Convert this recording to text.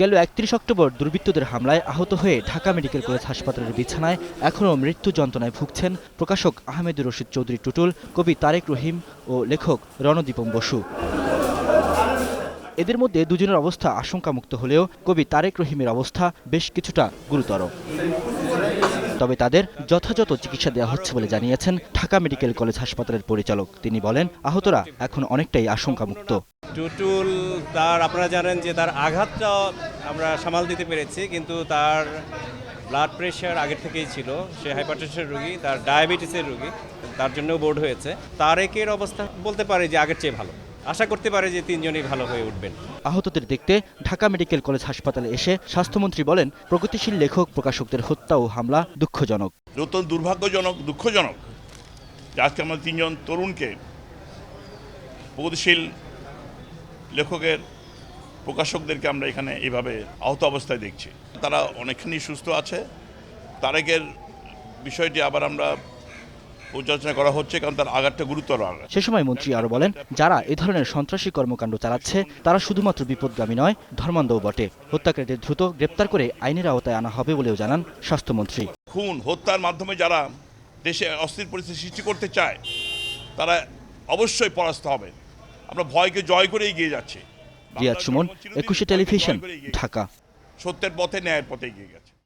গেল একত্রিশ অক্টোবর দুর্বৃত্তদের হামলায় আহত হয়ে ঢাকা মেডিকেল কলেজ হাসপাতালের বিছানায় এখনও মৃত্যু যন্ত্রণায় ভুগছেন প্রকাশক আহমেদুর রশিদ চৌধুরী টুটুল, কবি তারেক রহিম ও লেখক রণদীপম বসু। এদের মধ্যে দুজনের অবস্থা আশঙ্কামুক্ত হলেও কবি তারেক রহিমের অবস্থা বেশ কিছুটা গুরুতর। তবে তাদের যথাযথ চিকিৎসা দেওয়া হচ্ছে বলে জানিয়েছেন ঢাকা মেডিকেল কলেজ হাসপাতালের পরিচালক। তিনি বলেন, আহতরা এখন অনেকটাই আশঙ্কামুক্ত। টুটুল তার আপনারা জানেন যে তার আঘাতটা আমরা সামাল দিতে পেরেছি কিন্তু তার ব্লাড প্রেশার আগের থেকেই ছিল। সে হাইপারটেনশন রোগী তার ডায়াবেটিসের রোগী তার জন্যও বোর্ড হয়েছে। তারেকের অবস্থা বলতে পারে যে আগের চেয়ে ভালো। আশা করতে পারে যে তিনজনই ভালো হয়ে উঠবেন। আহতদের দেখতে ঢাকা মেডিকেল কলেজ হাসপাতালে এসে স্বাস্থ্যমন্ত্রী বলেন প্রগতিশীল লেখক প্রকাশকদের হত্যা ও হামলা দুঃখজনক। অত্যন্ত দুর্ভাগ্যজনক দুঃখজনক আজকে আমরা তিনজন তরুণকে প্রগতিশীল লেখকের প্রকাশকদেরকে আমরা এখানে এভাবে আহত অবস্থায় দেখছি। তারা অনেকখানি সুস্থ আছে। তারেকের বিষয়টি আবার আমরা পর্যালোচনা করা হচ্ছে কারণ তার আঘাতটা গুরুতর সে সময় মন্ত্রী আরও বলেন যারা এ ধরনের সন্ত্রাসী কর্মকাণ্ড চালাচ্ছে তারা শুধুমাত্র বিপদগামী নয় ধর্মান্ধও বটে। হত্যাকারীদের দ্রুত গ্রেপ্তার করে আইনের আওতায় আনা হবে বলেও জানান স্বাস্থ্যমন্ত্রী। খুন হত্যার মাধ্যমে যারা দেশে অস্থির পরিস্থিতি সৃষ্টি করতে চায় তারা অবশ্যই পরাস্ত হবে আমরা ভয়কে জয় করে এগিয়ে যাচ্ছি। সুমন একুশে টেলিভিশন। ঢাকা। সত্যের পথে ন্যায়ের পথে এগিয়ে গেছে।